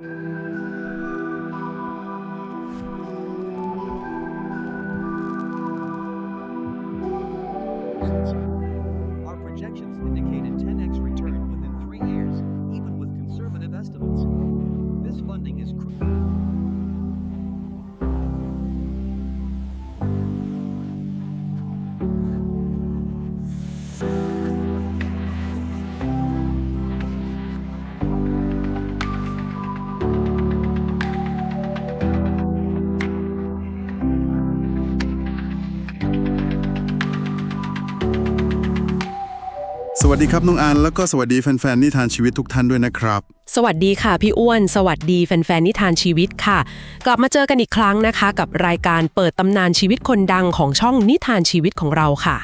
Mm-hmm. วัสดีครับน้องอันแล้วก็สวัสดีแฟนๆนิทานชีวิตทุกท่านด้วยนะครับ สวัสดีค่ะพี่อ้วน สวัสดีแฟนๆนิทานชีวิตค่ะ กลับมาเจอกันอีกครั้งนะคะ กับรายการเปิดตำนานชีวิตคนดังของช่องนิทานชีวิตของเราค่ะ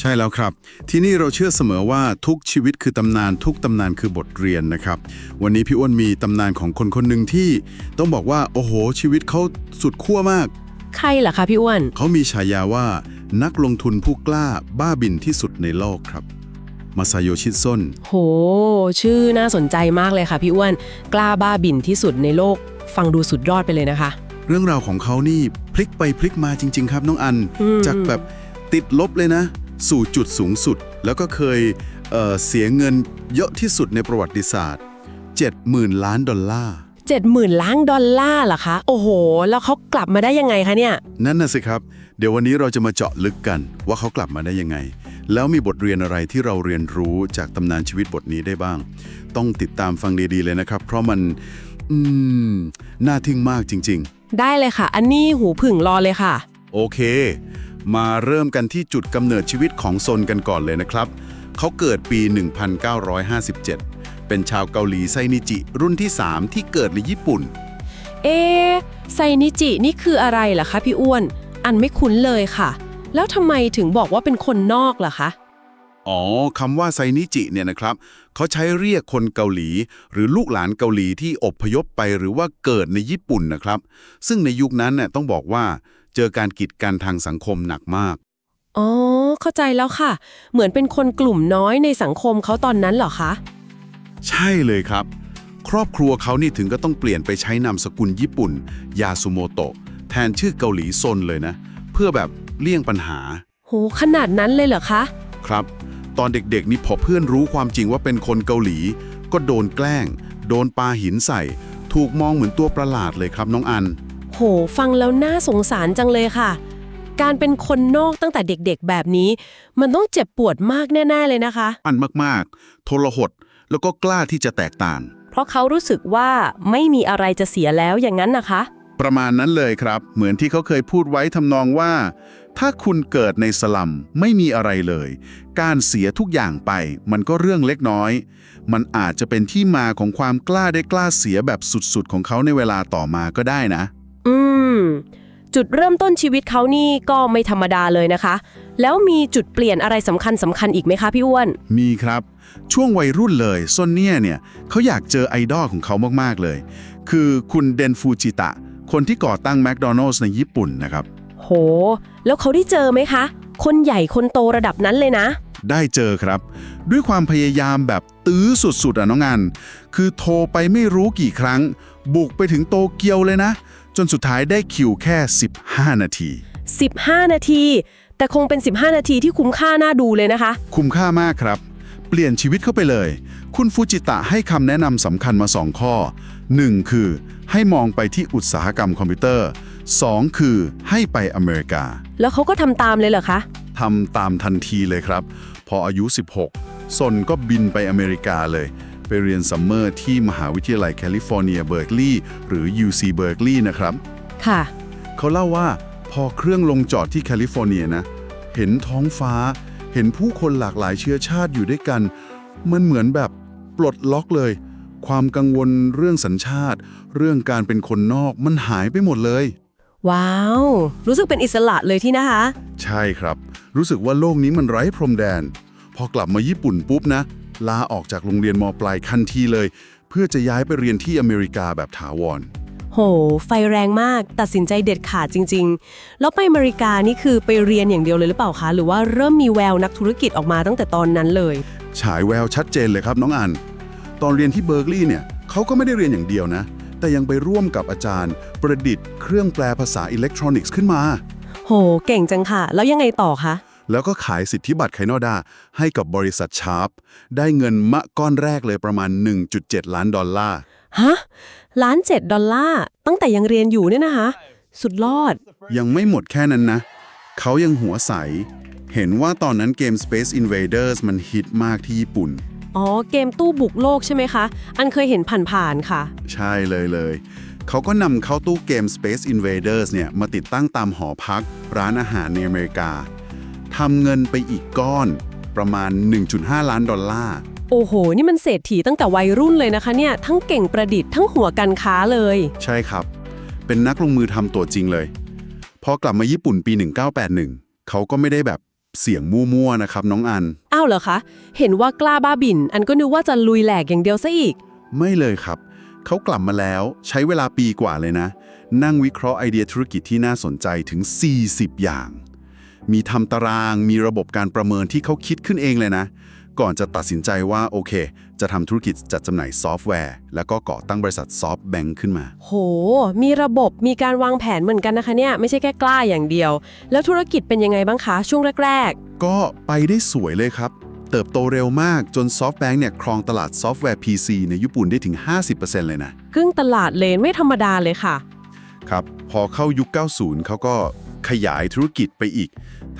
ใช่แล้วครับ ที่นี่เราเชื่อเสมอว่าทุกชีวิตคือตำนานทุกตำนานคือบทเรียนนะครับ วันนี้พี่อ้วนมีตำนานของคนคนหนึ่งที่ ต้องบอกว่าโอ้โห ชีวิตเขาสุดขั้วมาก ใครล่ะคะพี่อ้วนเขามีฉายาว่า นักลงทุนผู้กล้าบ้าบินที่สุดในโลกครับ มาซาโยชิซนโห ชื่อน่าสนใจมากเลยค่ะพี่อ้วน กล้าบ้าบินที่สุดในโลก ฟังดูสุดยอดไปเลยนะคะ เรื่องราวของเขานี่พลิกไปพลิกมาจริง ๆ ครับน้องอันอืมจากแบบติดลบเลยนะ สู่จุดสูงสุด แล้วก็เคยเอ่อเสียเงินเยอะที่สุดในประวัติศาสตร์ 70,000 ล้านดอลลาร์เจ็ดหมื่นล้านดอลลาร์เหรอคะ โอ้โห แล้วเขากลับมาได้ยังไงคะเนี่ย นั่นน่ะสิครับ เดี๋ยววันนี้เราจะมาเจาะลึกกันว่าเขากลับมาได้ยังไง แล้วมีบทเรียนอะไรที่เราเรียนรู้จากตำนานชีวิตบทนี้ได้บ้าง ต้องติดตามฟังดีๆเลยนะครับ เพราะมันอืมน่าทึ่งมากจริง ๆ ได้เลยค่ะ อันนี้หูผึ่งรอเลยค่ะ โอเค มาเริ่มกันที่จุดกำเนิดชีวิตของซนกันก่อนเลยนะครับ เขาเกิดปี 1957 เป็นชาวเกาหลีไซนิจิ รุ่นที่ 3 ที่เกิดในญี่ปุ่น เอะไซนิจินี่คืออะไรล่ะคะพี่อ้วน อันไม่คุ้นเลยค่ะ แล้วทำไมถึงบอกว่าเป็นคนนอกล่ะคะ อ๋อคำว่าไซนิจิเนี่ยนะครับ เขาใช้เรียกคนเกาหลี หรือลูกหลานเกาหลีที่อพยพไปหรือว่าเกิดในญี่ปุ่นนะครับ ซึ่งในยุคนั้นเนี่ยต้องบอกว่าเจอการกีดกันทางสังคมหนักมาก อ๋อ เข้าใจแล้วค่ะ เหมือนเป็นคนกลุ่มน้อยในสังคมเขาตอนนั้นเหรอคะ ใช่เลยครับ ครอบครัวเขานี่ถึงก็ต้องเปลี่ยนไปใช้นามสกุลญี่ปุ่น ยาสุโมโตะแทนชื่อเกาหลีซนเลยนะ เพื่อแบบ เลี่ยงปัญหา โห ขนาดนั้นเลยเหรอคะ ครับ ตอนเด็กๆนี่พอเพื่อนรู้ความจริงว่าเป็นคนเกาหลี ก็โดนแกล้ง โดนปาหินใส่ ถูกมองเหมือนตัวประหลาดเลยครับน้องอัน โห ฟังแล้วน่าสงสารจังเลยค่ะ การเป็นคนนอกตั้งแต่เด็กๆ แบบนี้ มันต้องเจ็บปวดมากแน่ๆเลยนะคะ อันมากๆ ทรหด แล้วก็กล้าที่จะแตกต่าง เพราะเขารู้สึกว่าไม่มีอะไรจะเสียแล้วอย่างนั้นนะคะ ประมาณนั้นเลยครับ เหมือนที่เขาเคยพูดไว้ทำนองว่า ถ้าคุณเกิดในสลัมไม่มีอะไรเลย การเสียทุกอย่างไป มันก็เรื่องเล็กน้อย มันอาจจะเป็นที่มาของความกล้าได้กล้าเสียแบบสุดๆ ของเขาในเวลาต่อมาก็ได้นะ อืม จุดเริ่มต้นชีวิตเขานี่ก็ไม่ธรรมดาเลยนะคะ แล้วมีจุดเปลี่ยนอะไรสำคัญสำคัญอีกไหมคะพี่อ้วน มีครับ ช่วงวัยรุ่นเลยซอนเนียเนี่ยเขาอยากเจอไอดอลของเขามากๆเลย คือคุณเดนฟูจิตะ คนที่ก่อตั้งแมคโดนัลล์ในญี่ปุ่นนะครับ โห แล้วเขาได้เจอไหมคะ คนใหญ่คนโตระดับนั้นเลยนะ ได้เจอครับ ด้วยความพยายามแบบตื้อสุดๆอะน้องอันคือโทรไปไม่รู้กี่ครั้ง บุกไปถึงโตเกียวเลยนะ จนสุดท้ายได้คิวแค่ 15 นาที 15 นาที แต่คงเป็น 15 นาทีที่คุ้มค่าน่าดูเลยนะคะ คุ้มค่ามากครับ เปลี่ยนชีวิตเข้าไปเลย คุณฟูจิตะให้คำแนะนำสำคัญมา 2 ข้อ 1. คือ ให้มองไปที่อุตสาหกรรมคอมพิวเตอร์ 2. คือให้ไปอเมริกา แล้วเขาก็ทำตามเลยเหรอคะทำตามทันทีเลยครับ พออายุ 16ซนก็บินไปอเมริกาเลย ไปเรียนซัมเมอร์ที่มหาวิทยาลัยแคลิฟอร์เนียเบิร์กลีย์หรือ UC เบิร์กลีย์นะครับ ค่ะ เขาเล่าว่าพอเครื่องลงจอดที่แคลิฟอร์เนียนะ เห็นท้องฟ้า เห็นผู้คนหลากหลายเชื้อชาติอยู่ด้วยกัน มันเหมือนแบบปลดล็อกเลย ความกังวลเรื่องสัญชาติ เรื่องการเป็นคนนอกมันหายไปหมดเลย ว้าว รู้สึกเป็นอิสระเลยที่นะคะ ใช่ครับ รู้สึกว่าโลกนี้มันไร้พรมแดน พอกลับมาญี่ปุ่นปุ๊บนะ ลาออกจากโรงเรียนมปลายทันทีเลย เพื่อจะย้ายไปเรียนที่อเมริกาแบบถาวร โห ไฟแรงมาก ตัดสินใจเด็ดขาดจริง ๆ แล้วไปอเมริกานี่คือไปเรียนอย่างเดียวเลยหรือเปล่าคะ หรือว่าเริ่มมีแววนักธุรกิจออกมาตั้งแต่ตอนนั้นเลย ฉายแววชัดเจนเลยครับน้องอัน ตอนเรียนที่เบิร์กลีย์เนี่ยเขาก็ไม่ได้เรียนอย่างเดียวนะ แแต่ยังไปร่วมกับอาจารย์ ประดิษฐ์เครื่องแปลภาษาอิเล็กทรอนิกส์ขึ้นมา โห เก่งจังค่ะ แล้วยังไงต่อคะ แล้วก็ขายสิทธิบัตรไคโนดา ให้กับบริษัทชาร์ปได้เงินมะก้อนแรกเลยประมาณ 1.7 ล้านดอลลาร์ ฮะ ล้านเจ็ดดอลลาร์ ตั้งแต่ยังเรียนอยู่เนี่ยนะคะ สุดยอด ยังไม่หมดแค่นั้นนะ เขายังหัวใส เห็นว่าตอนนั้นเกม Space Invaders มันฮิตมากที่ญี่ปุ่น อ๋อ เกมตู้บุกโลกใช่ไหมคะ อันเคยเห็นผ่านๆค่ะ ใช่เลยเลย เขาก็นำเข้าตู้เกม Space Invaders เนี่ย มาติดตั้งตามหอพัก ร้านอาหารในอเมริกาทำเงินไปอีกก้อนประมาณ 1.5 ล้านดอลลาร์ โอ้โห นี่มันเศรษฐีตั้งแต่วัยรุ่นเลยนะคะเนี่ย ทั้งเก่งประดิษฐ์ทั้งหัวกันค้าเลย ใช่ครับ เป็นนักลงมือทำตัวจริงเลย พอกลับมาญี่ปุ่นปี 1981 เขาก็ไม่ได้แบบ เสียงมั่วๆนะครับน้องอัน อ้าวเหรอคะ เห็นว่ากล้าบ้าบิน อันก็นึกว่าจะลุยแหลกอย่างเดียวซะอีก ไม่เลยครับ เขากลับมาแล้วใช้เวลาปีกว่าเลยนะ นั่งวิเคราะห์ไอเดียธุรกิจที่น่าสนใจถึง 40 อย่าง มีทำตารางมีระบบการประเมินที่เขาคิดขึ้นเองเลยนะ ก่อนจะตัดสินใจว่าโอเค จะทำธุรกิจจัดจำหน่ายซอฟต์แวร์ แล้วก็ก่อตั้งบริษัทซอฟต์แบงค์ขึ้นมา โห มีระบบมีการวางแผนเหมือนกันนะคะเนี่ย ไม่ใช่แค่กล้าอย่างเดียว แล้วธุรกิจเป็นยังไงบ้างคะ ช่วงแรกก็ไปได้สวยเลยครับ เติบโตเร็วมากจนซอฟต์แบงค์เนี่ยครองตลาดซอฟต์แวร์ PC ในญี่ปุ่นได้ถึง 50%เลยนะๆครึ่งตลาดเลนไม่ธรรมดาเลยค่ะ ครับพอเข้ายุค 90เขาก็ขยายธุรกิจไปอีก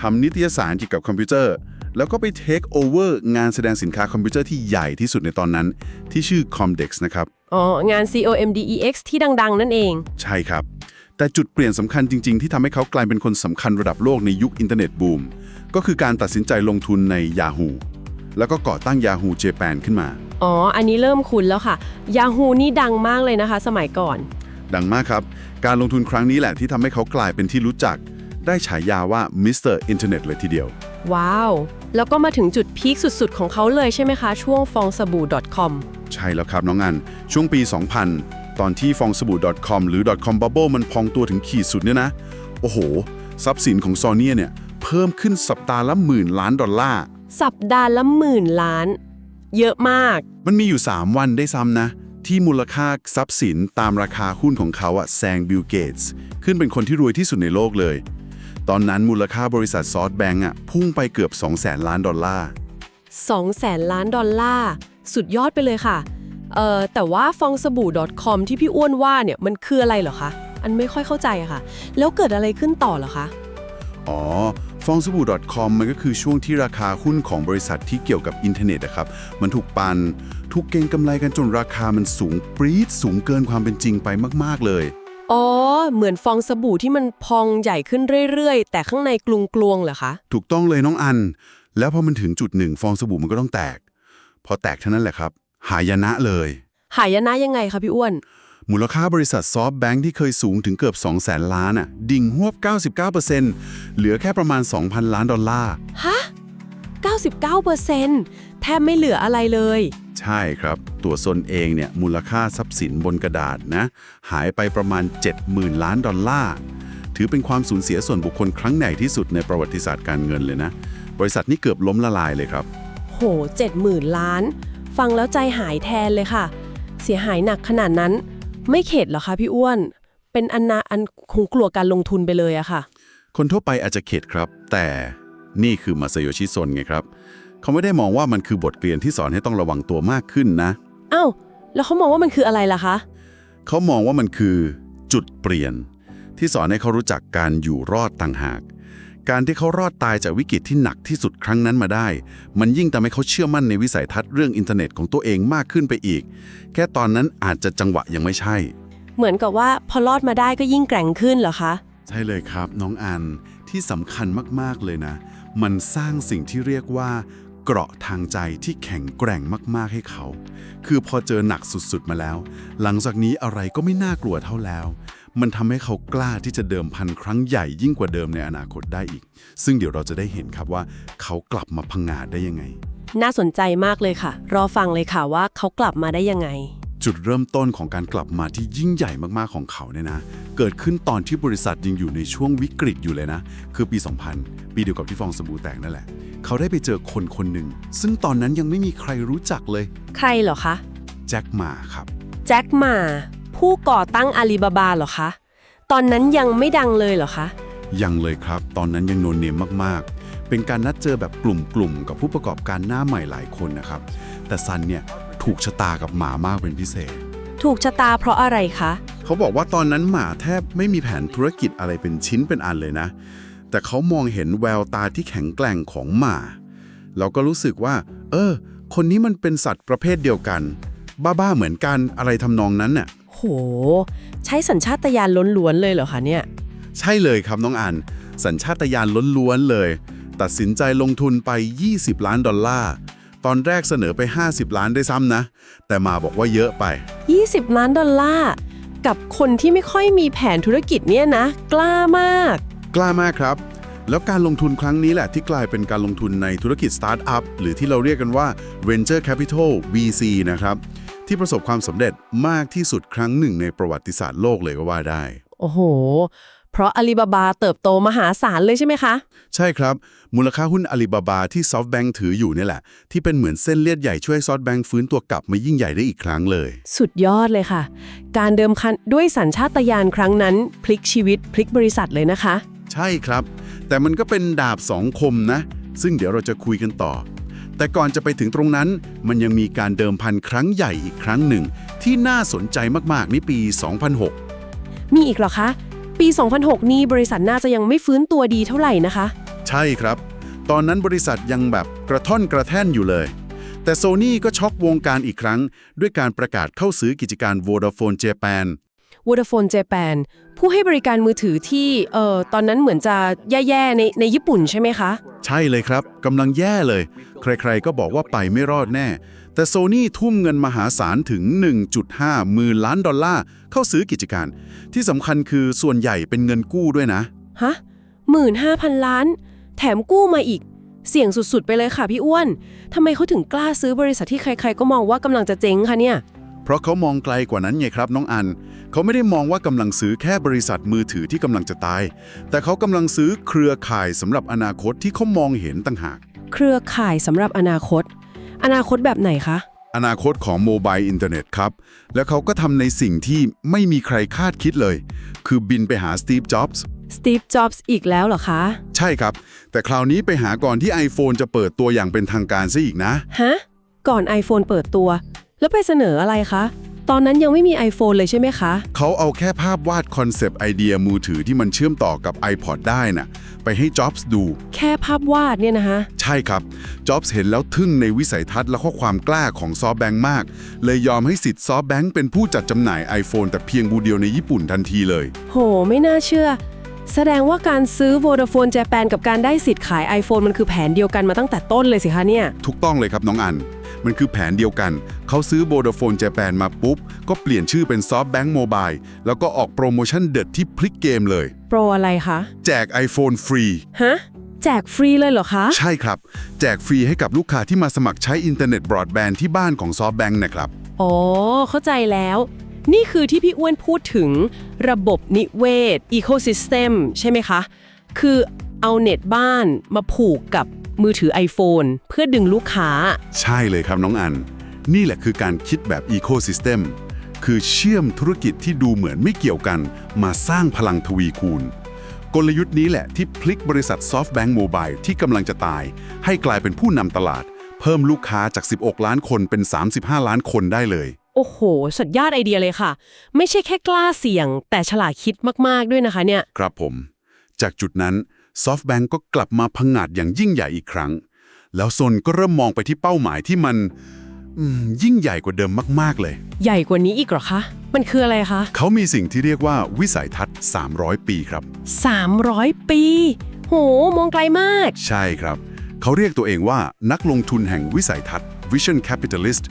ทำนิตยสารเกี่ยวกับคอมพิวเตอร์ แล้วก็ไปเทคโอเวอร์งานแสดงสินค้าคอมพิวเตอร์ที่ใหญ่ที่สุดในตอนนั้น ที่ชื่อ Comdex นะครับ อ๋อ งาน COMDEX ที่ดัง ๆ นั่นเอง ใช่ครับ แต่จุดเปลี่ยนสำคัญจริง ๆ ที่ทำให้เขากลายเป็นคนสำคัญระดับโลกในยุคอินเทอร์เน็ตบูม ก็คือการตัดสินใจลงทุนใน Yahoo แล้วก็ก่อตั้ง Yahoo Japan ขึ้นมา อ๋อ อันนี้เริ่มคุ้นแล้วค่ะ Yahoo นี่ดังมากเลยนะคะ สมัยก่อน ดังมากครับ การลงทุนครั้งนี้แหละที่ทำให้เขากลายเป็นที่รู้จัก ได้ฉายาว่ามิสเตอร์อินเทอร์เน็ตเลยทีเดียว ว้าว แล้วก็มาถึงจุดพีคสุดๆ ของเขาเลยใช่ไหมคะ ช่วงฟองสบู่ .com ใช่แล้วครับน้องอัน ช่วงปี 2000 ตอนที่ฟองสบู่ .com หรือ .com bubble มันพองตัวถึงขีดสุดเนี่ยนะ โอ้โห ทรัพย์สินของซอเนียเนี่ย เพิ่มขึ้นสัปดาห์ละหมื่นล้านดอลลาร์ สัปดาห์ละหมื่นล้าน เยอะมาก มันมีอยู่ 3 วันได้ซ้ำนะ ที่มูลค่าทรัพย์สินตามราคาหุ้นของเขาอะแซงบิลเกตส์ขึ้นเป็นคนที่รวยที่สุดในโลกเลย ตอนนั้นมูลค่าบริษัทซอสแบงก์อะพุ่งไปเกือบ 2 0 0แสนล้านดอลลาร์ 2 แสนล้านดอลลาร์สุดยอดไปเลยค่ะ เอ่อ แต่ว่าฟองสบู่ .com ที่พี่อ้วนว่าเนี่ยมันคืออะไรเหรอคะ อันไม่ค่อยเข้าใจอะค่ะ แล้วเกิดอะไรขึ้นต่อเหรอคะ อ๋อ ฟองสบู่ .com มันก็คือช่วงที่ราคาหุ้นของบริษัทที่เกี่ยวกับอินเทอร์เน็ตนะครับ มันถูกปัน ถูกเก็งกำไรกันจนราคามันสูงปรี๊ดสูงเกินความเป็นจริงไปมาก ๆ เลย อ๋อ เหมือนฟองสบู่ที่มันพองใหญ่ขึ้นเรื่อยๆ แต่ข้างในกลุงๆเหรอคะ ถูกต้องเลยน้องอัน แล้วพอมันถึงจุดหนึ่งฟองสบู่มันก็ต้องแตก พอแตกเท่านั้นแหละครับ หายนะเลย หายนะยังไงคะพี่อ้วน มูลค่าบริษัทซอฟต์แบงค์ที่เคยสูงถึงเกือบ 2 0 0แสนล้านอะ ดิ่งหวบ 99%เหลือแค่ประมาณ 2,000 ล้านดอลลาร์ ฮะ 99%แทบไม่เหลืออะไรเลย ใช่ครับ ตัวซนเองเนี่ยมูลค่าทรัพย์สินบนกระดาษนะหายไปประมาณ 70,000 ล้านดอลลาร์ ถือเป็นความสูญเสียส่วนบุคคลครั้งใหญ่ที่สุดในประวัติศาสตร์การเงินเลยนะ บริษัทนี้เกือบล้มละลายเลยครับ โห70,000ล้าน ฟังแล้วใจหายแทนเลยค่ะ เสียหายหนักขนาดนั้น ไม่เข็ดเหรอคะพี่อ้วน เป็นอันนาอันคงกลัวการลงทุนไปเลยอะค่ะ คนทั่วไปอาจจะเข็ดครับ แต่นี่คือมาซาโยชิซนไงครับ เขาไม่ได้มองว่ามันคือบทเรียนที่สอนให้ต้องระวังตัวมากขึ้นนะ อ้าว แล้วเขามองว่ามันคืออะไรล่ะคะ เขามองว่ามันคือจุดเปลี่ยน ที่สอนให้เขารู้จักการอยู่รอดต่างหาก การที่เขารอดตายจากวิกฤตที่หนักที่สุดครั้งนั้นมาได้ มันยิ่งทำให้เขาเชื่อมั่นในวิสัยทัศน์เรื่องอินเทอร์เน็ตของตัวเองมากขึ้นไปอีก แค่ตอนนั้นอาจจะจังหวะยังไม่ใช่ เหมือนกับว่าพอรอดมาได้ก็ยิ่งแกร่งขึ้นเหรอคะ ใช่เลยครับ น้องอันที่สำคัญมาก ๆ เลยนะ มันสร้างสิ่งที่เรียกว่า เกราะทางใจที่แข็งแกร่งมากๆให้เขา คือพอเจอหนักสุดๆมาแล้ว หลังจากนี้อะไรก็ไม่น่ากลัวเท่าแล้ว มันทำให้เขากล้าที่จะเดิมพันครั้งใหญ่ยิ่งกว่าเดิมในอนาคตได้อีก ซึ่งเดี๋ยวเราจะได้เห็นครับว่า เขากลับมาพังงาดได้ยังไง น่าสนใจมากเลยค่ะ รอฟังเลยค่ะว่าเขากลับมาได้ยังไง จุดเริ่มต้นของการกลับมาที่ยิ่งใหญ่มากๆของเขาเนี่ยนะ เกิดขึ้นตอนที่บริษัทยังอยู่ในช่วงวิกฤตอยู่เลยนะ คือปี 2000 ปีเดียวกับที่ฟองสบู่แตกนั่นแหละ เขาได้ไปเจอคนคนหนึ่ง ซึ่งตอนนั้นยังไม่มีใครรู้จักเลย ใครเหรอคะ แจ็คหมาครับ แจ็คหมา ผู้ก่อตั้งอาลีบาบาเหรอคะ ตอนนั้นยังไม่ดังเลยเหรอคะ ยังเลยครับ ตอนนั้นยังโนนเนมมากๆ เป็นการนัดเจอแบบกลุ่มๆกับผู้ประกอบการหน้าใหม่หลายคนนะครับ แต่ซันเนี่ย ถูกชะตากับหมามากเป็นพิเศษ ถูกชะตาเพราะอะไรคะ เขาบอกว่าตอนนั้นหมาแทบไม่มีแผนธุรกิจอะไรเป็นชิ้นเป็นอันเลยนะ แต่เขามองเห็นแววตาที่แข็งแกร่งของหมาเราก็รู้สึกว่า เออ คนนี้มันเป็นสัตว์ประเภทเดียวกัน บ้าๆเหมือนกันอะไรทำนองนั้นน่ะโห ใช้สัญชาตญาณล้วนๆเลยเหรอคะเนี่ย ใช่เลยครับน้องอัน สัญชาตญาณล้วนๆเลย ตัดสินใจลงทุนไป 20 ล้านดอลลาร์ ตอนแรกเสนอไป 50 ล้านได้วยซ้ำนะ แต่มาบอกว่าเยอะไป 20 ล้านดอลลาร์กับคนที่ไม่ค่อยมีแผนธุรกิจเนี่ยนะ กล้ามาก กล้ามากครับ แล้วการลงทุนครั้งนี้แหละที่กลายเป็นการลงทุนในธุรกิจสตาร์ทอัพหรือที่เราเรียกกันว่า Venture Capital VC นะครับ ที่ประสบความสำเร็จมากที่สุดครั้งหนึ่งในประวัติศาสตร์โลกเลยก็ว่าได้ โอ้โห เพราะอาลีบาบาเติบโตมหาศาลเลยใช่ไหมคะ ใช่ครับ มูลค่าหุ้นอาลีบาบาที่ SoftBank ถืออยู่เนี่ยแหละ ที่เป็นเหมือนเส้นเลือดใหญ่ช่วย SoftBank ฟื้นตัวกลับมายิ่งใหญ่ได้อีกครั้งเลย สุดยอดเลยค่ะ การเดิมพันด้วยสัญชาตญาณครั้งนั้น พลิกชีวิตพลิกบริษัทเลยนะคะ ใช่ครับ แต่มันก็เป็นดาบสองคมนะ ซึ่งเดี๋ยวเราจะคุยกันต่อ แต่ก่อนจะไปถึงตรงนั้น มันยังมีการเดิมพันครั้งใหญ่อีกครั้งหนึ่ง ที่น่าสนใจมากๆในปี 2006 มีอีกเหรอคะ ปี 2006 นี้บริษัทน่าจะยังไม่ฟื้นตัวดีเท่าไหร่นะคะ ใช่ครับ ตอนนั้นบริษัทยังแบบกระท่อนกระแท่นอยู่เลย แต่โซ n y ก็ช็อกวงการอีกครั้ง ด้วยการประกาศเข้าซื้อกิจการ Vodafone Japan Vodafone Japan ผู้ให้บริการมือถือที่เอ่อตอนนั้นเหมือนจะแย่ๆในในญี่ปุ่นใช่ไหมคะ ใช่เลยครับกำลังแย่เลย ใครๆก็บอกว่าไปไม่รอดแน่ แต่โซ n y ทุ่มเงินมหาศาลถึง 1.5หมื่นล้านดอลลาร์เข้าซื้อกิจการ ที่สำคัญคือส่วนใหญ่เป็นเงินกู้ด้วยนะ ฮะหมื่นห้าพันล้าน แถมกู้มาอีก เสี่ยงสุดๆ ไปเลยค่ะพี่อ้วนทำไมเขาถึงกล้าซื้อบริษัทที่ใคร ๆ ก็มองว่ากำลังจะเจ๊งคะเนี่ย เพราะเขามองไกลกว่านั้นไงครับน้องอัน เขาไม่ได้มองว่ากำลังซื้อแค่บริษัทมือถือที่กำลังจะตาย แต่เขากำลังซื้อเครือข่ายสำหรับอนาคตที่เขามองเห็นต่างหาก เครือข่ายสำหรับอนาคต อนาคตแบบไหนคะ อนาคตของโมบายอินเทอร์เน็ตครับ แล้วเขาก็ทำในสิ่งที่ไม่มีใครคาดคิดเลย คือบินไปหาสตีฟ จ็อบส์ สตีฟ จ็อบส์อีกแล้วเหรอคะ ใช่ครับ แต่คราวนี้ไปหาก่อนที่ iPhone จะเปิดตัวอย่างเป็นทางการซะอีกนะ ฮะ ก่อน iPhone เปิดตัว แล้วไปเสนออะไรคะ ตอนนั้นยังไม่มี iPhone เลยใช่ไหมคะ เขาเอาแค่ภาพวาดคอนเซปต์ไอเดียมือถือที่มันเชื่อมต่อกับ iPod ได้น่ะ ไปให้จ็อบส์ดู แค่ภาพวาดเนี่ยนะคะ ใช่ครับจ็อบส์เห็นแล้วทึ่งในวิสัยทัศน์และข้อความกล้าของซอฟแบงค์มาก เลยยอมให้สิทธิ์ซอฟแบงค์เป็นผู้จัดจำหน่าย iPhone แต่เพียงบูเดียวในญี่ปุ่นทันทีเลย โห ไม่น่าเชื่อ แสดงว่าการซื้อ Vodafone Japan กับการได้สิทธิ์ขาย iPhone มันคือแผนเดียวกันมาตั้งแต่ต้นเลยสิคะเนี่ย ถูกต้องเลยครับน้องอัน มันคือแผนเดียวกัน เขาซื้อ Vodafone Japan มาปุ๊บ ก็เปลี่ยนชื่อเป็น SoftBank Mobile แล้วก็ออกโปรโมชั่นเด็ดที่พลิกเกมเลย โปรอะไรคะ แจก iPhone ฟรี ฮะ แจกฟรีเลยเหรอคะ ใช่ครับ แจกฟรีให้กับลูกค้าที่มาสมัครใช้อินเทอร์เน็ตบรอดแบนด์ที่บ้านของ SoftBank นะครับ อ๋อ เข้าใจแล้ว นี่คือที่พี่อ้วนพูดถึงระบบนิเวศ Ecosystem ใช่ไหมคะ คือเอาเน็ตบ้านมาผูกกับ มือถือ iPhone เพื่อดึงลูกค้า ใช่เลยครับน้องอัน นี่แหละคือการคิดแบบ Ecosystem คือเชื่อมธุรกิจที่ดูเหมือนไม่เกี่ยวกัน มาสร้างพลังทวีคูณ กลยุทธ์นี้แหละที่พลิกบริษัท SoftBank Mobile ที่กำลังจะตาย ให้กลายเป็นผู้นำตลาด เพิ่มลูกค้าจาก 16 ล้านคนเป็น 35 ล้านคนได้เลย โอ้โห สุดยอดไอเดียเลยค่ะ ไม่ใช่แค่กล้าเสี่ยง แต่ฉลาดคิดมาก ๆ ด้วยนะคะเนี่ย ครับผม จากจุดนั้น SoftBank ก็กลับมาพังงาดอย่างยิ่งใหญ่อีกครั้ง แล้วซนก็เริ่มมองไปที่เป้าหมายที่มันอืมยิ่งใหญ่กว่าเดิมมาก ๆ เลย ใหญ่กว่านี้อีกเหรอคะ มันคืออะไรคะ เขามีสิ่งที่เรียกว่าวิสัยทัศน์ 300 ปีครับ 300 ปี โห มองไกลมาก ใช่ครับ เขาเรียกตัวเองว่านักลงทุนแห่งวิสัยทัศน์ Vision Capitalist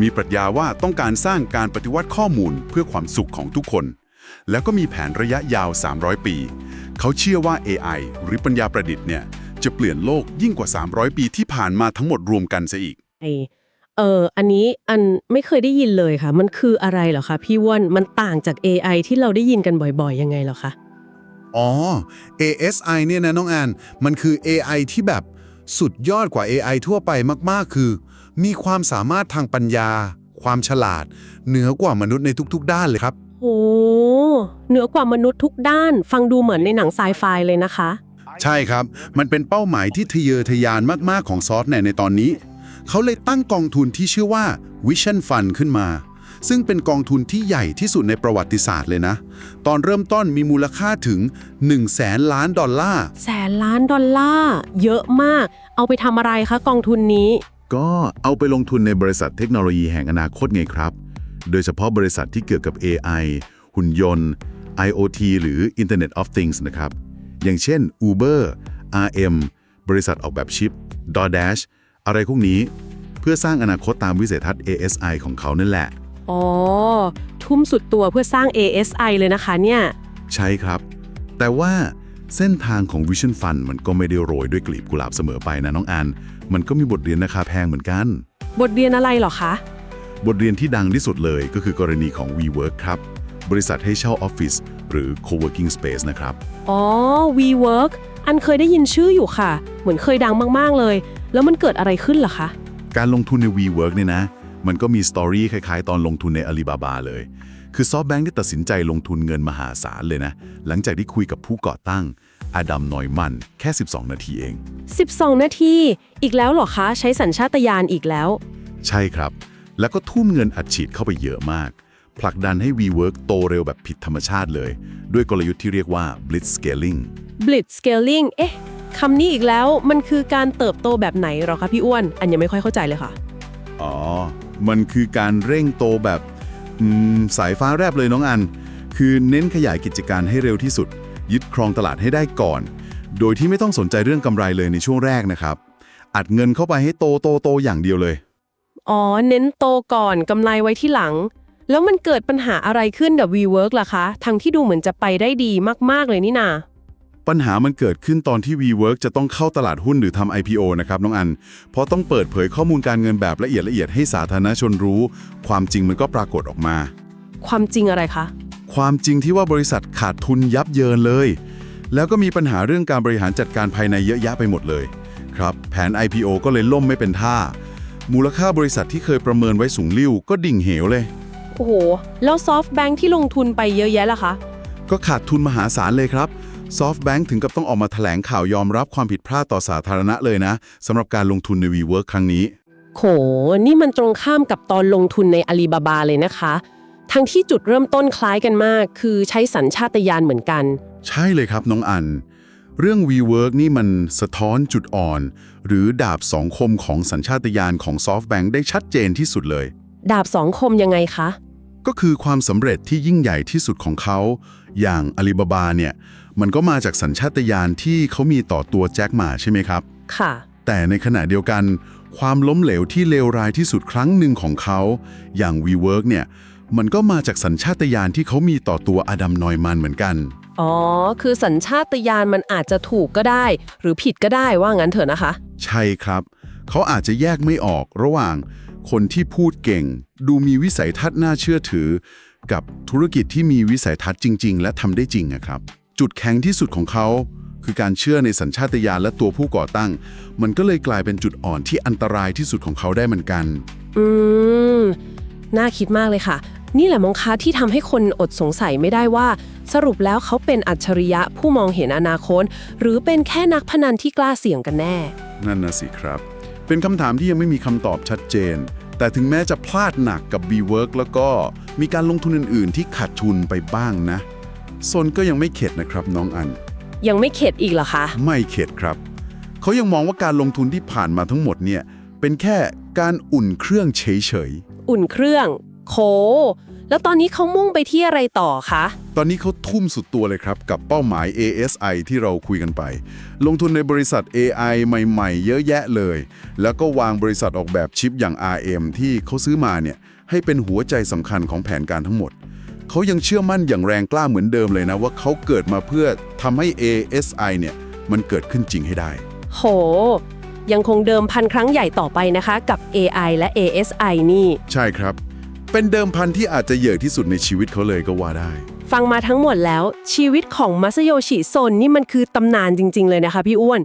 มีปรัชญาว่าต้องการสร้างการปฏิวัติข้อมูลเพื่อความสุขของทุกคน แล้วก็มีแผนระยะยาว 300 ปี เขาเชื่อว่า AI หรือปัญญาประดิษฐ์เนี่ยจะเปลี่ยนโลกยิ่งกว่า 300 ปีที่ผ่านมาทั้งหมดรวมกันซะอีกไอเอออันนี้อันไม่เคยได้ยินเลยค่ะ มันคืออะไรเหรอคะพี่อ้วนมันต่างจาก AI ที่เราได้ยินกันบ่อยๆ ยังไงเหรอคะ อ๋อ ASI เนี่ยนะน้องแอนมันคือ AI ที่แบบสุดยอดกว่า AI ทั่วไปมากๆ คือ มีความสามารถทางปัญญา ความฉลาด เหนือกว่ามนุษย์ในทุกๆ ด้านเลยครับ โหเหนือกว่ามนุษย์ทุกด้าน ฟังดูเหมือนในหนังไซไฟเลยนะคะ ใช่ครับ มันเป็นเป้าหมายที่ทะเยอทะยานมาก ๆ ของซอฟต์แวร์ในตอนนี้ เขาเลยตั้งกองทุนที่ชื่อว่า Vision Fund ขึ้นมา ซึ่งเป็นกองทุนที่ใหญ่ที่สุดในประวัติศาสตร์เลยนะ ตอนเริ่มต้นมีมูลค่าถึง1แสนล้านดอลลาร์ แสนล้านดอลลาร์เยอะมาก เอาไปทำอะไรคะกองทุนนี้ ก็เอาไปลงทุนในบริษัทเทคโนโลยีแห่งอนาคตไงครับ โดยเฉพาะบริษัทที่เกี่ยวกับ AI หุ่นยนต์ IoT หรือ Internet of Things นะครับ อย่างเช่น Uber RM บริษัทออกแบบชิป DoorDash อะไรพวกนี้ เพื่อสร้างอนาคตตามวิสัยทัศน์ ASI ของเขานั่นแหละ อ๋อ ทุ่มสุดตัวเพื่อสร้าง ASI เลยนะคะเนี่ย ใช่ครับ แต่ว่าเส้นทางของ Vision Fund มันก็ไม่ได้โรยด้วยกลีบกุหลาบเสมอไปนะน้องอัน มันก็มีบทเรียนราคาแพงเหมือนกัน บทเรียนอะไรเหรอคะ บทเรียนที่ดังที่สุดเลยก็คือกรณีของ WeWork ครับ บริษัทให้เช่าออฟฟิศหรือ Co-working Space นะครับ อ๋อ WeWork อันเคยได้ยินชื่ออยู่ค่ะ เหมือนเคยดังมาก ๆ เลย แล้วมันเกิดอะไรขึ้นล่ะคะ การลงทุนใน WeWork เนี่ยนะ มันก็มีสตอรี่คล้ายๆ ตอนลงทุนใน Alibaba เลย คือซอฟแบงค์ได้ตัดสินใจลงทุนเงินมหาศาลเลยนะ หลังจากที่คุยกับผู้ก่อตั้งอดัมนอยมันแค่ 12 นาทีเอง 12 นาที อีกแล้วเหรอคะ ใช้สัญชาตญาณอีกแล้ว ใช่ครับ แล้วก็ทุ่มเงินอัดฉีดเข้าไปเยอะมาก ผลักดันให้ WeWork โตเร็วแบบผิดธรรมชาติเลย ด้วยกลยุทธ์ที่เรียกว่า Blitz Scaling Blitz Scaling เอ๊ะคำนี้อีกแล้วมันคือการเติบโตแบบไหนเหรอคะพี่อ้วน อันยังไม่ค่อยเข้าใจเลยค่ะ อ๋อ มันคือการเร่งโตแบบอืมสายฟ้าแรบเลยน้องอัน คือเน้นขยายกิจการให้เร็วที่สุด ยึดครองตลาดให้ได้ก่อน โดยที่ไม่ต้องสนใจเรื่องกำไรเลยในช่วงแรกนะครับ อัดเงินเข้าไปให้โตโตโตอย่างเดียวเลย อ๋อ เน้นโตก่อนกำไรไว้ที่หลัง แล้วมันเกิดปัญหาอะไรขึ้นกับ WeWork ล่ะคะ ทั้งที่ดูเหมือนจะไปได้ดีมาก ๆ เลยนี่นาปัญหามันเกิดขึ้นตอนที่ WeWork จะต้องเข้าตลาดหุ้นหรือทำ IPO นะครับน้องอัน เพราะต้องเปิดเผยข้อมูลการเงินแบบละเอียดละเอียดให้สาธารณชนรู้ ความจริงมันก็ปรากฏออกมา ความจริงอะไรคะ ความจริงที่ว่าบริษัทขาดทุนยับเยินเลย แล้วก็มีปัญหาเรื่องการบริหารจัดการภายในเยอะแยะไปหมดเลย ครับ แผน IPO ก็เลยล่มไม่เป็นท่า มูลค่าบริษัทที่เคยประเมินไว้สูงลิ่วก็ดิ่งเหวเลย โอ้โห แล้ว SoftBank ที่ลงทุนไปเยอะแยะล่ะคะ ก็ขาดทุนมหาศาลเลยครับ SoftBank ถึงกับต้องออกมาแถลงข่าวยอมรับความผิดพลาดต่อสาธารณะเลยนะสำหรับการลงทุนใน WeWork ครั้งนี้โหนี่มันตรงข้ามกับตอนลงทุนในอาลีบาบาเลยนะคะ ทั้งที่จุดเริ่มต้นคล้ายกันมาก คือใช้สัญชาตญาณเหมือนกัน ใช่เลยครับน้องอัน เรื่อง WeWork นี่มันสะท้อนจุดอ่อน หรือดาบสองคมของสัญชาตญาณของ SoftBank ได้ชัดเจนที่สุดเลย ดาบสองคมยังไงคะ ก็คือความสำเร็จที่ยิ่งใหญ่ที่สุดของเขา อย่างอาลีบาบาเนี่ย มันก็มาจากสัญชาตญาณที่เขามีต่อตัวแจ็คหมาใช่ไหมครับ ค่ะ แต่ในขณะเดียวกัน ความล้มเหลวที่เลวร้ายที่สุดครั้งหนึ่งของเขา อย่าง WeWork เนี่ย มันก็มาจากสัญชาตญาณที่เขามีต่อตัวอดัมนอยมันเหมือนกัน อ๋อ คือสัญชาตญาณมันอาจจะถูกก็ได้ หรือผิดก็ได้ว่างั้นเถอะนะคะ ใช่ครับ เขาอาจจะแยกไม่ออกระหว่าง คนที่พูดเก่ง ดูมีวิสัยทัศน์น่าเชื่อถือ กับธุรกิจที่มีวิสัยทัศน์จริง ๆ และทำได้จริงอะครับ จุดแข็งที่สุดของเขา คือการเชื่อในสัญชาตญาณและตัวผู้ก่อตั้ง มันก็เลยกลายเป็นจุดอ่อนที่อันตรายที่สุดของเขาได้เหมือนกัน อืม น่าคิดมากเลยค่ะ นี่แหละมองคะที่ทำให้คนอดสงสัยไม่ได้ว่า สรุปแล้วเขาเป็นอัจฉริยะผู้มองเห็นอนาคต หรือเป็นแค่นักพนันที่กล้าเสี่ยงกันแน่ นั่นนะสิครับ เป็นคำถามที่ยังไม่มีคำตอบชัดเจน แต่ถึงแม้จะพลาดหนักกับ B-Work แล้วก็มีการลงทุนอื่น ๆ ที่ขาดทุนไปบ้างนะซนก็ยังไม่เข็ดนะครับน้องอัน ยังไม่เข็ดอีกเหรอคะ ไม่เข็ดครับ เขายังมองว่าการลงทุนที่ผ่านมาทั้งหมดเนี่ยเป็นแค่การอุ่นเครื่องเฉยอุ่นเครื่อง โค แล้วตอนนี้เขามุ่งไปที่อะไรต่อคะๆตอนนี้เขาทุ่มสุดตัวเลยครับ กับเป้าหมาย ASI ที่เราคุยกันไป ลงทุนในบริษัท AI ใหม่ๆ เยอะแยะเลย แล้วก็วางบริษัทออกแบบชิปอย่าง RM ที่เขาซื้อมาเนี่ยให้เป็นหัวใจสำคัญของแผนการทั้งหมด เขายังเชื่อมั่นอย่างแรงกล้าเหมือนเดิมเลยนะ ว่าเขาเกิดมาเพื่อทำให้ ASI เนี่ยมันเกิดขึ้นจริงให้ได้ โห ยังคงเดิมพันครั้งใหญ่ต่อไปนะคะ กับ AI และ ASI นี่ ใช่ครับ เป็นเดิมพันที่อาจจะเยอะที่สุดในชีวิตเขาเลยก็ว่าได้ ฟังมาทั้งหมดแล้ว ชีวิตของมัสโยชิโซนนี่มันคือตำนานจริง ๆ เลยนะคะพี่อ้วน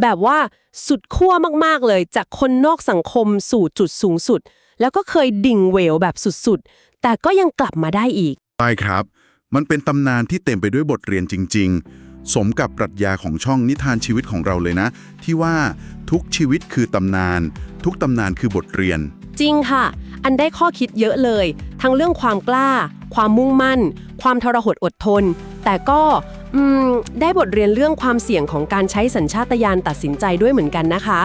แบบว่าสุดขั้วมากๆเลย จากคนนอกสังคมสู่จุดสูงสุด แล้วก็เคยดิ่งเหวแบบสุดๆ แต่ก็ยังกลับมาได้อีก ใช่ครับ มันเป็นตำนานที่เต็มไปด้วยบทเรียนจริง ๆ สมกับปรัชญาของช่องนิทานชีวิตของเราเลยนะ ที่ว่าทุกชีวิตคือตำนาน ทุกตำนานคือบทเรียน จริงค่ะ อันได้ข้อคิดเยอะเลย ทั้งเรื่องความกล้า ความมุ่งมั่น ความทรหดอดทน แต่ก็อืมได้บทเรียนเรื่องความเสี่ยงของการใช้สัญชาตญาณตัดสินใจด้วยเหมือนกันนะคะ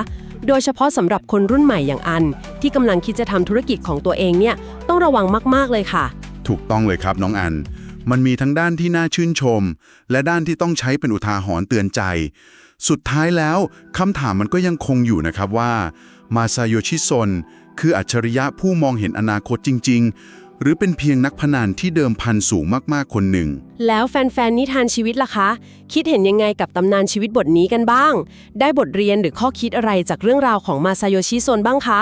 โดยเฉพาะสำหรับคนรุ่นใหม่อย่างอัน ที่กำลังคิดจะทำธุรกิจของตัวเองเนี่ยต้องระวังมากๆเลยค่ะ ถูกต้องเลยครับน้องอัน มันมีทั้งด้านที่น่าชื่นชม และด้านที่ต้องใช้เป็นอุทาหรณ์เตือนใจ สุดท้ายแล้วคำถามมันก็ยังคงอยู่นะครับว่ามาซาโยชิซน คืออัจฉริยะผู้มองเห็นอนาคตจริง ๆ หรือเป็นเพียงนักพนันที่เดิมพันสูงมากๆคนหนึ่ง แล้วแฟน ๆ นิทานชีวิตล่ะคะ คิดเห็นยังไงกับตำนานชีวิตบทนี้กันบ้าง ได้บทเรียนหรือข้อคิดอะไรจากเรื่องราวของมาซาโยชิโซนบ้างคะ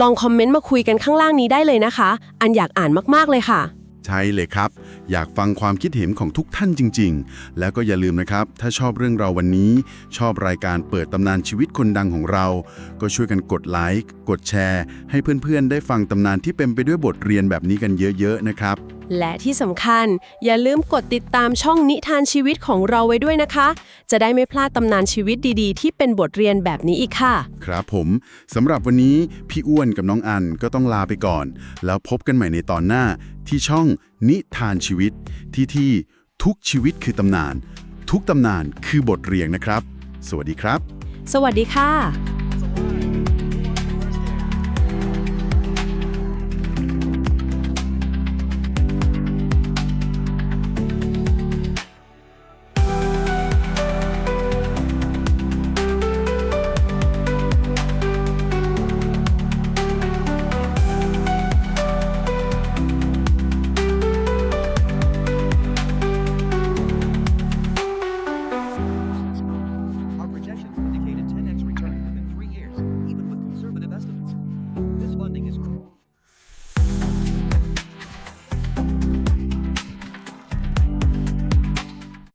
ลองคอมเมนต์มาคุยกันข้างล่างนี้ได้เลยนะคะ อันอยากอ่านมากๆเลยค่ะ ใช่เลยครับ อยากฟังความคิดเห็นของทุกท่านจริง ๆ แล้วก็อย่าลืมนะครับ ถ้าชอบเรื่องเราววันนี้ ชอบรายการเปิดตำนานชีวิตคนดังของเรา ก็ช่วยกันกดไลค์ กดแชร์ ให้เพื่อนๆ ได้ฟังตำนานที่เป็นไปด้วยบทเรียนแบบนี้กันเยอะๆ นะครับ และที่สำคัญ อย่าลืมกดติดตามช่องนิทานชีวิตของเราไว้ด้วยนะคะ จะได้ไม่พลาดตำนานชีวิตดีๆ ที่เป็นบทเรียนแบบนี้อีกค่ะ ครับผมสำหรับวันนี้พี่อ้วนกับน้องอันก็ต้องลาไปก่อน แล้วพบกันใหม่ในตอนหน้า ที่ช่องนิทานชีวิต ที่ที่ทุกชีวิตคือตำนาน ทุกตำนานคือบทเรียนนะครับ สวัสดีครับ สวัสดีค่ะ